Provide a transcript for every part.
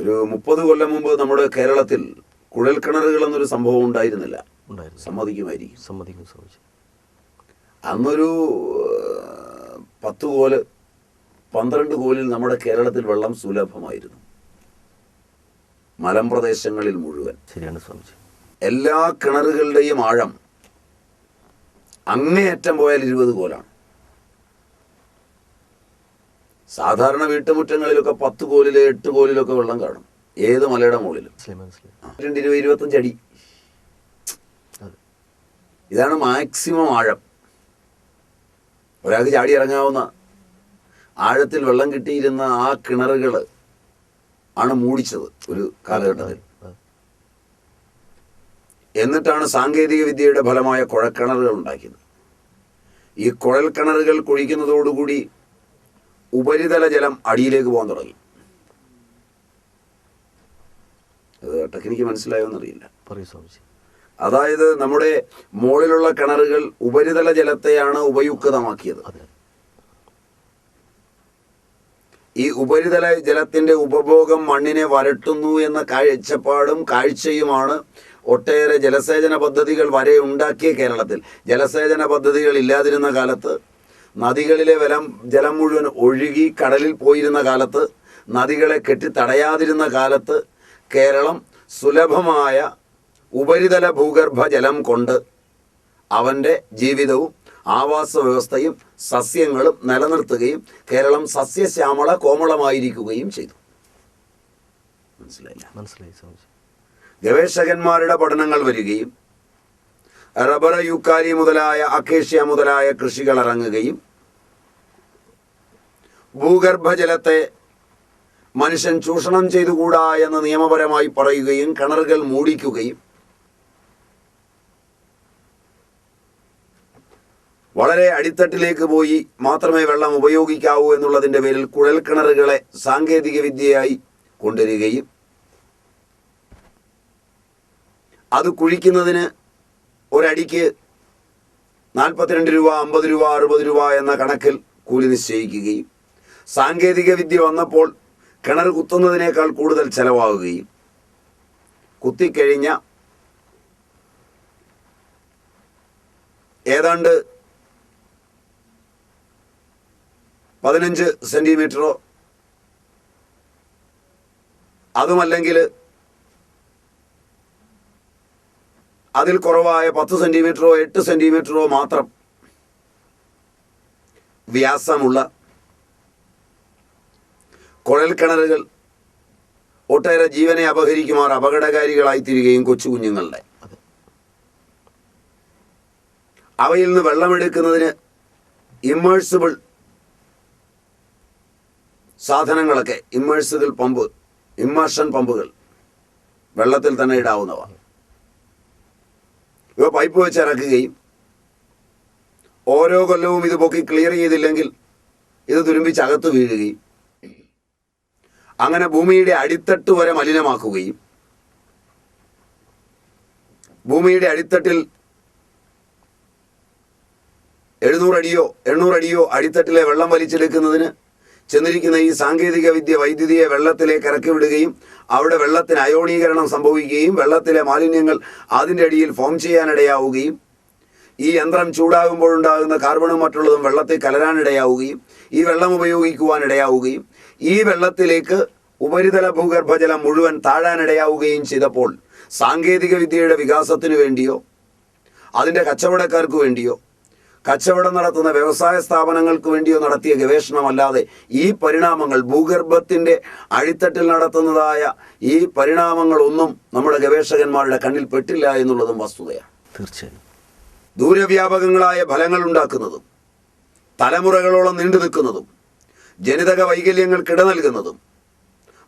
ഒരു മുപ്പത് കൊല്ലം മുമ്പ് നമ്മുടെ കേരളത്തിൽ കുഴൽക്കിണറുകൾ എന്നൊരു സംഭവം ഉണ്ടായിരുന്നില്ല. ഉണ്ടായിരുന്നു. സമ്മതിക്കുമായിരിക്കും. സമ്മതിക്കും സംഭവിച്ചു അന്നൊരു പത്ത് കോൽ പന്ത്രണ്ട് കോലിൽ നമ്മുടെ കേരളത്തിൽ വെള്ളം സുലഭമായിരുന്നു. മലമ്പ്രദേശങ്ങളിൽ മുഴുവൻ. ശരിയാണ് സ്വാമിജി. എല്ലാ കിണറുകളുടെയും ആഴം അങ്ങേയറ്റം പോയാൽ ഇരുപത് കോലാണ്. സാധാരണ വീട്ടുമുറ്റങ്ങളിലൊക്കെ പത്ത് കോലിൽ എട്ട് കോലിലൊക്കെ വെള്ളം കാണും. ഏത് മലയുടെ മുകളിലും. രണ്ട് ഇരുപത് ഇരുപത്തഞ്ച് അടി. ഇതാണ് മാക്സിമം ആഴം. ഒരാൾക്ക് ചാടി ഇറങ്ങാവുന്ന ആഴത്തിൽ വെള്ളം കിട്ടിയിരുന്ന ആ കിണറുകൾ ആണ് മൂടിച്ചത് ഒരു കാലഘട്ടത്തിൽ. എന്നിട്ടാണ് സാങ്കേതിക വിദ്യയുടെ ഫലമായ കുഴൽക്കിണറുകൾ ഉണ്ടാക്കിയത്. ഈ കുഴൽക്കിണറുകൾ കുഴിക്കുന്നതോടുകൂടി ഉപരിതല ജലം അടിയിലേക്ക് പോകാൻ തുടങ്ങി. അത് ടെക്നിക്ക് മനസ്സിലായോ എന്നറിയില്ല. പറയൂ സ്വാമിജി. അതായത് നമ്മുടെ മുകളിലുള്ള കിണറുകൾ ഉപരിതല ജലത്തെയാണ് ഉപയുക്തമാക്കിയത്. ഈ ഉപരിതല ജലത്തിന്റെ ഉപഭോഗം മണ്ണിനെ വരട്ടുന്നു എന്ന കാഴ്ചപ്പാടും കാഴ്ചയുമാണ് ഒട്ടേറെ ജലസേചന പദ്ധതികൾ വരെ ഉണ്ടാക്കിയ കേരളത്തിൽ. ജലസേചന പദ്ധതികൾ ഇല്ലാതിരുന്ന കാലത്ത് നദികളിലെ വലം ജലം മുഴുവൻ ഒഴുകി കടലിൽ പോയിരുന്ന കാലത്ത് നദികളെ കെട്ടി തടയാതിരുന്ന കാലത്ത് കേരളം സുലഭമായ ഉപരിതല ഭൂഗർഭ ജലം കൊണ്ട് അവന്റെ ജീവിതവും ആവാസ വ്യവസ്ഥയും സസ്യങ്ങളും നിലനിർത്തുകയും കേരളം സസ്യശ്യാമള കോമളമായിരിക്കുകയും ചെയ്തു. മനസ്സിലായില്ല? മനസ്സിലായി. ഗവേഷകന്മാരുടെ പഠനങ്ങൾ വരികയും റബ്ബർ യൂക്കാലി മുതലായ അക്കേഷ്യ മുതലായ കൃഷികൾ ഇറങ്ങുകയും ഭൂഗർഭജലത്തെ മനുഷ്യൻ ചൂഷണം ചെയ്തുകൂടാ എന്ന് നിയമപരമായി പറയുകയും കിണറുകൾ മൂടിക്കുകയും വളരെ അടിത്തട്ടിലേക്ക് പോയി മാത്രമേ വെള്ളം ഉപയോഗിക്കാവൂ എന്നുള്ളതിന്റെ പേരിൽ കുഴൽക്കിണറുകളെ സാങ്കേതിക വിദ്യയായി കൊണ്ടുവരികയും അത് കുഴിക്കുന്നതിന് ഒരടിക്ക് നാൽപ്പത്തിരണ്ട് രൂപ അമ്പത് രൂപ അറുപത് രൂപ എന്ന കണക്കിൽ കൂലി നിശ്ചയിക്കുകയും സാങ്കേതിക വിദ്യ വന്നപ്പോൾ കിണർ കുത്തുന്നതിനേക്കാൾ കൂടുതൽ ചെലവാകുകയും കുത്തിക്കഴിഞ്ഞ ഏതാണ്ട് പതിനഞ്ച് സെന്റിമീറ്ററോ അതുമല്ലെങ്കിൽ അതിൽ കുറവായ പത്ത് സെന്റിമീറ്ററോ എട്ട് സെന്റിമീറ്ററോ മാത്രം വ്യാസമുള്ള കുഴൽക്കിണറുകൾ ഒട്ടേറെ ജീവനെ അപഹരിക്കുമാർ അപകടകാരികളായി തീരുകയും കൊച്ചു കുഞ്ഞുങ്ങളുടെ. അവയിൽ നിന്ന് വെള്ളമെടുക്കുന്നതിന് ഇമ്മേഴ്സിബിൾ സാധനങ്ങളൊക്കെ ഇമ്മേഴ്സിബിൾ പമ്പ് ഇമ്മർഷൻ പമ്പുകൾ വെള്ളത്തിൽ തന്നെ ഇടാവുന്നവ. ഇവ പൈപ്പ് വെച്ച് ഇറക്കുകയും ഓരോ കൊല്ലവും ഇത് പൊക്കി ക്ലിയർ ചെയ്തില്ലെങ്കിൽ ഇത് തുരുമ്പിച്ച് അകത്ത് വീഴുകയും അങ്ങനെ ഭൂമിയുടെ അടിത്തട്ട് വരെ മലിനമാക്കുകയും ഭൂമിയുടെ അടിത്തട്ടിൽ എഴുന്നൂറടിയോ എണ്ണൂറടിയോ അടിത്തട്ടിലെ വെള്ളം വലിച്ചെടുക്കുന്നതിന് ചെന്നിരിക്കുന്ന ഈ സാങ്കേതിക വിദ്യ വൈദ്യുതിയെ വെള്ളത്തിലേക്ക് ഇറക്കി വിടുകയും അവിടെ വെള്ളത്തിന് അയോണീകരണം സംഭവിക്കുകയും വെള്ളത്തിലെ മാലിന്യങ്ങൾ അതിന്റെ അടിയിൽ ഫോം ചെയ്യാനിടയാവുകയും ഈ യന്ത്രം ചൂടാകുമ്പോഴുണ്ടാകുന്ന കാർബണും മറ്റുള്ളതും വെള്ളത്തിൽ കലരാനിടയാവുകയും ഈ വെള്ളം ഉപയോഗിക്കുവാനിടയാവുകയും ഈ വെള്ളത്തിലേക്ക് ഉപരിതല ഭൂഗർഭജലം മുഴുവൻ താഴാനിടയാവുകയും ചെയ്തപ്പോൾ സാങ്കേതിക വിദ്യയുടെ വികാസത്തിനു വേണ്ടിയോ അതിന്റെ കച്ചവടക്കാർക്ക് വേണ്ടിയോ കച്ചവടം നടത്തുന്ന വ്യവസായ സ്ഥാപനങ്ങൾക്ക് വേണ്ടിയോ നടത്തിയ ഗവേഷണമല്ലാതെ ഈ പരിണാമങ്ങൾ ഭൂഗർഭത്തിന്റെ അടിത്തട്ടിൽ നടത്തുന്നതായ ഈ പരിണാമങ്ങളൊന്നും നമ്മുടെ ഗവേഷകന്മാരുടെ കണ്ണിൽ പെട്ടില്ല എന്നുള്ളതും വസ്തുതയാണ്. തീർച്ചയായും. ദൂരവ്യാപകങ്ങളായ ഫലങ്ങൾ ഉണ്ടാക്കുന്നതും തലമുറകളോളം നീണ്ടു നിൽക്കുന്നതും ജനിതക വൈകല്യങ്ങൾക്ക് ഇട നൽകുന്നതും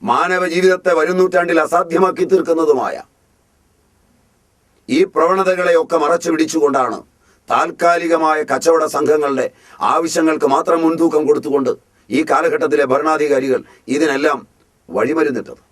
മാനവ ജീവിതത്തെ വരും നൂറ്റാണ്ടിൽ അസാധ്യമാക്കി തീർക്കുന്നതുമായ ഈ പ്രവണതകളെയൊക്കെ മറച്ചു പിടിച്ചുകൊണ്ടാണ് താൽക്കാലികമായ കച്ചവട സംഘങ്ങളുടെ ആവശ്യങ്ങൾക്ക് മാത്രം മുൻതൂക്കം കൊടുത്തുകൊണ്ട് ഈ കാലഘട്ടത്തിലെ ഭരണാധികാരികൾ ഇതിനെല്ലാം വഴിമരുന്നിട്ടത്.